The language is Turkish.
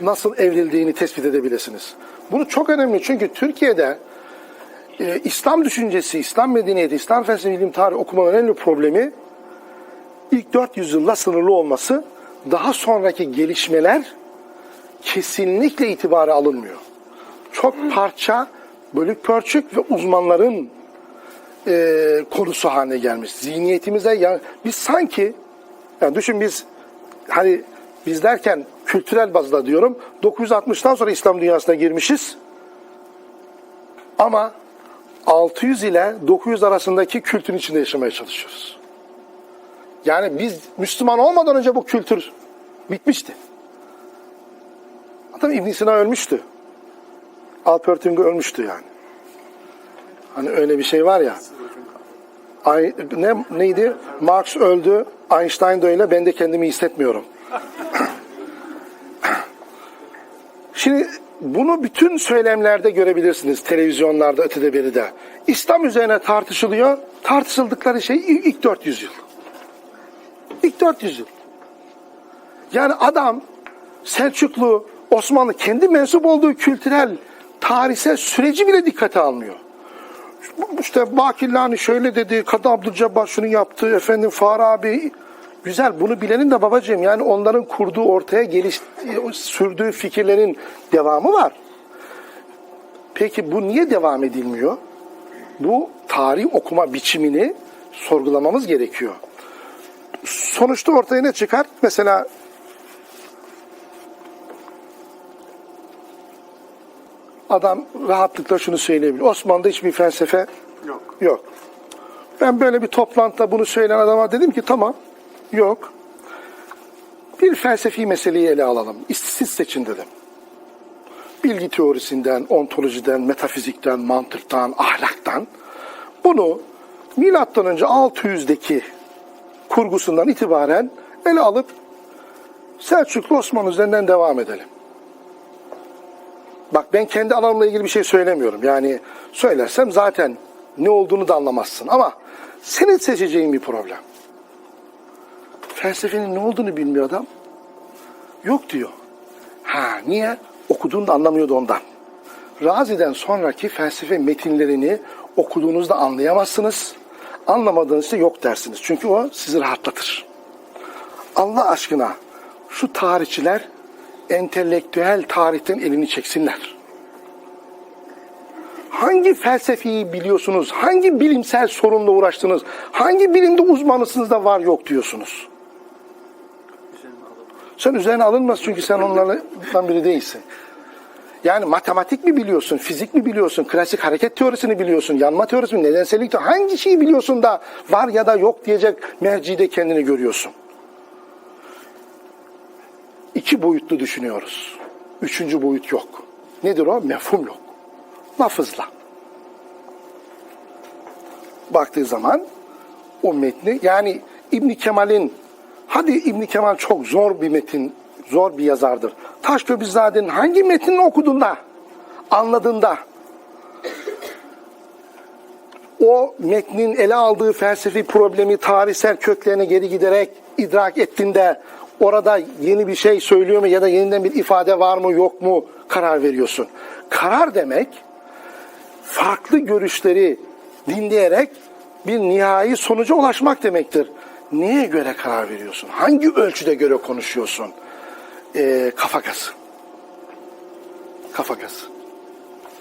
nasıl evrildiğini tespit edebilirsiniz. Bunu çok önemli çünkü Türkiye'de e, İslam düşüncesi, İslam medeniyeti, İslam felsefe bilim tarihi okumanın önemli problemi ilk 400 yılla sınırlı olması. Daha sonraki gelişmeler kesinlikle itibara alınmıyor. Çok parça, bölük pörçük ve uzmanların e, konusu haline gelmiş. Zihniyetimize ya biz sanki yani düşün biz hani biz derken kültürel bazda diyorum 960'tan sonra İslam dünyasına girmişiz. Ama 600 ile 900 arasındaki kültürün içinde yaşamaya çalışıyoruz. Yani biz Müslüman olmadan önce bu kültür bitmişti. Adam İbn Sina ölmüştü. Alpertüngü ölmüştü yani. Hani öyle bir şey var ya. Ne neydi? Marx öldü, Einstein de öyle, ben de kendimi hissetmiyorum. Şimdi bunu bütün söylemlerde görebilirsiniz. Televizyonlarda, ötede beride. İslam üzerine tartışılıyor. Tartışıldıkları şey ilk ilk 400 yıl. İlk 400 yıl. Yani adam Selçuklu, Osmanlı kendi mensup olduğu kültürel, tarihsel süreci bile dikkate almıyor. İşte Bakillani şöyle dedi, Kadı Abdülcebbar şunu yaptı, efendim Farabi güzel bunu bilenin de babacığım yani onların kurduğu ortaya geliş sürdüğü fikirlerin devamı var. Peki bu niye devam edilmiyor? Bu tarih okuma biçimini sorgulamamız gerekiyor. Sonuçta ortaya ne çıkar? Mesela adam rahatlıkla şunu söyleyebilir. Osmanlı'da hiçbir felsefe Yok. yok. Ben böyle bir toplantıda bunu söyleyen adama dedim ki tamam yok. Bir felsefi meseleyi ele alalım. Siz seçin dedim. Bilgi teorisinden, ontolojiden, metafizikten, mantıktan, ahlaktan bunu milattan önce 600'deki kurgusundan itibaren ele alıp Selçuklu Osmanlı üzerinden devam edelim. Bak ben kendi alanımla ilgili bir şey söylemiyorum. Yani söylersem zaten ne olduğunu da anlamazsın. Ama senin seçeceğin bir problem. Felsefenin ne olduğunu bilmiyor adam. Yok diyor. Ha niye? Okuduğunda anlamıyordu ondan. Razi'den sonraki felsefe metinlerini okuduğunuzda anlayamazsınız. Anlamadığınızda yok dersiniz. Çünkü o sizi rahatlatır. Allah aşkına şu tarihçiler entelektüel tarihten elini çeksinler. Hangi felsefeyi biliyorsunuz? Hangi bilimsel sorunla uğraştınız? Hangi bilimde uzmanısınız da var yok diyorsunuz? Sen üzerine alınmaz çünkü sen onlardan biri değilsin. Yani matematik mi biliyorsun, fizik mi biliyorsun, klasik hareket teorisini biliyorsun, yanma teorisi mi, nedensellik teorisi, hangi şeyi biliyorsun da var ya da yok diyecek mercide kendini görüyorsun? İki boyutlu düşünüyoruz. Üçüncü boyut yok. Nedir o? Mefhum yok. Lafızla. Baktığı zaman o metni yani İbn Kemal'in hadi İbn Kemal çok zor bir metin, zor bir yazardır. Taşköprüzade'nin hangi metnini okuduğunda, anladığında o metnin ele aldığı felsefi problemi tarihsel köklerine geri giderek idrak ettiğinde orada yeni bir şey söylüyor mu ya da yeniden bir ifade var mı yok mu karar veriyorsun. Karar demek farklı görüşleri dinleyerek bir nihai sonuca ulaşmak demektir. Neye göre karar veriyorsun? Hangi ölçüde göre konuşuyorsun? Ee, kafa gazı. Kafa gazı.